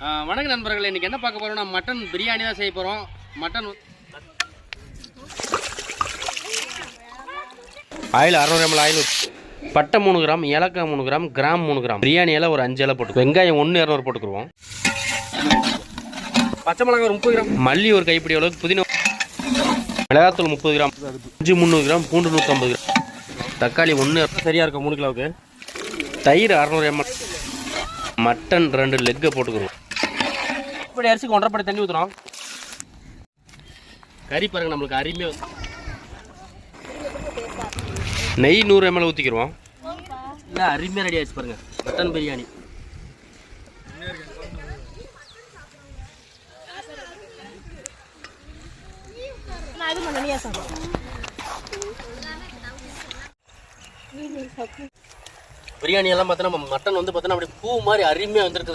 ஆ, வணக்கம் நண்பர்களே இன்னைக்கு என்ன பார்க்க போறோம்னா மட்டன் பிரியாணி தான் செய்ய போறோம். மட்டன் ஆயில் அறுநூறு எம்எல் ஆயில் பட்டை மூணு கிராம் ஏலக்காய் மூணு கிராம் கிராம் மூணு கிராம். பிரியாணி இலை ஒரு அஞ்சு இலை போட்டு வெங்காயம் ஒன்று இரநூறு போட்டுக்குருவோம். பச்சை மிளகாய் ஒரு முப்பது கிராம். மல்லி ஒரு கைப்பிடி அளவுக்கு புதினா மிளகாத்தூள் முப்பது கிராம். இஞ்சி முந்நூறு கிராம் பூண்டு நூற்றம்பது கிராம். தக்காளி ஒன்று சரியாக இருக்கும் மூணு கிலோவுக்கு. தயிர் அறநூறு எம்எல் மட்டன் ரெண்டு லெக்கை போட்டுக்கிறோம் இப்படி அரிசிக்கு ஒன்றரை படி தண்ணி ஊற்றுறோம் கறி பாருங்க நம்மளுக்கு அருமையாக நெய் நூறு எம்எல் ஊற்றிக்கிறோம் இல்லை அருமையாக ரெடி ஆச்சு பாருங்க. மட்டன் பிரியாணி பிரியாணி எல்லாம் பார்த்தோன்னா மட்டன் வந்து பார்த்தோன்னா அப்படியே பூ மாதிரி அருமையாக வந்துருக்குது